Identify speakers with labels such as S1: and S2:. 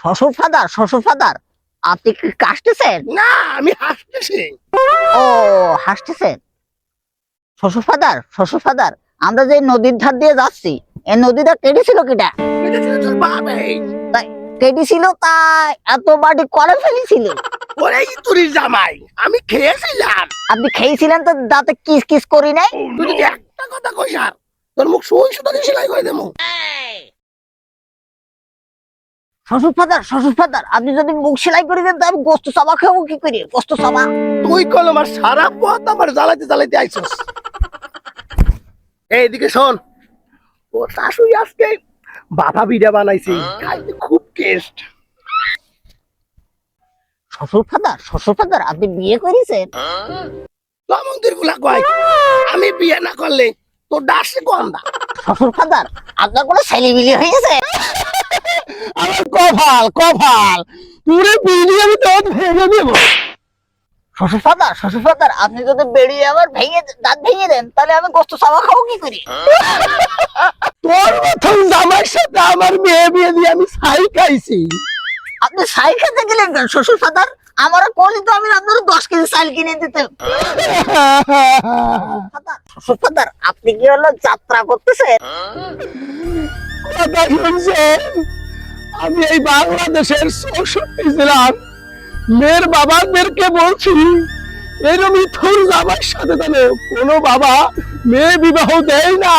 S1: শ্বশুর ফাদার শ্বশুর ফাদার আপনি কি কাশতেছেন?
S2: না আমি হাসতেছি।
S1: ও হাসতেছেন? শ্বশুর ফাদার শ্বশুর ফাদার আমরা যে নদীর ধার দিয়ে যাচ্ছি এই নদীটা কিটা?
S2: ছিল
S1: তাই এত বাড়ি করে ফেলেছিল।
S2: ওরে ইতুরির জামাই আমি খেয়েছিলাম।
S1: আপনি খেয়েছিলেন তো দাঁতে কিস কিস করি নাই?
S2: তুই একটা কথা আর তোর মুখ সুই সেলাই করে দেবো।
S1: শ্বশুর ফাদার শ্বশুর ফাদার আপনি যদি মুখ সেলাই করে দেন তো আমি গোস্ত সাবা খাব কি করে? গোস্ত সাবা
S2: তুই কল আমার সারা পথ আমার জ্বালাইতে জ্বালাইতে আইছস এইদিকে শোন। ও শাশুড়ি আজকে বাবা বিড়া বানাইছে। খাইতে খুব টেস্ট।
S1: শ্বশুর ফাদার শ্বশুর ফাদার আপনি বিয়ে করেছেন?
S2: মন্দিরগুলা কয় আমি বিয়ে না করলে তোর ডাসে গন্ধা
S1: শ্বশুর ফাদার আপনার কোনো ছেলে বিয়ে হয়েছে
S2: আমার কপাল কপাল। পুরো বিড়ি আমি তোর ভেঙে দেবো।
S1: শ্বশুর ফাদার শ্বশুর ফাদার আপনি যদি বেরিয়ে ভেঙে দাঁত ভেঙে দেন তাহলে আমি গোস্ত সাবা খাব কি করি?
S2: তোর প্রথম জামাইয়ের সাথে আমার মেয়ে বিয়ে দিয়ে আমি ছাই খাইছি।
S1: আপনি খেতে গেলেন কেন শ্বশুর ফাদার আমারও করলে তো আমি আপনার দশ কেজি চাল কিনে দিতাম। ফাদার, শ্বশুর ফাদার আপনি কি হলো যাত্রা করতেছেন?
S2: কথা আমি এই বাংলাদেশের চৌষট্টি জেলার মেয়ের বাবাদেরকে বলছি এরকমই থাবার সাথে তাহলে কোনো বাবা মেয়ে বিবাহ দেয় না।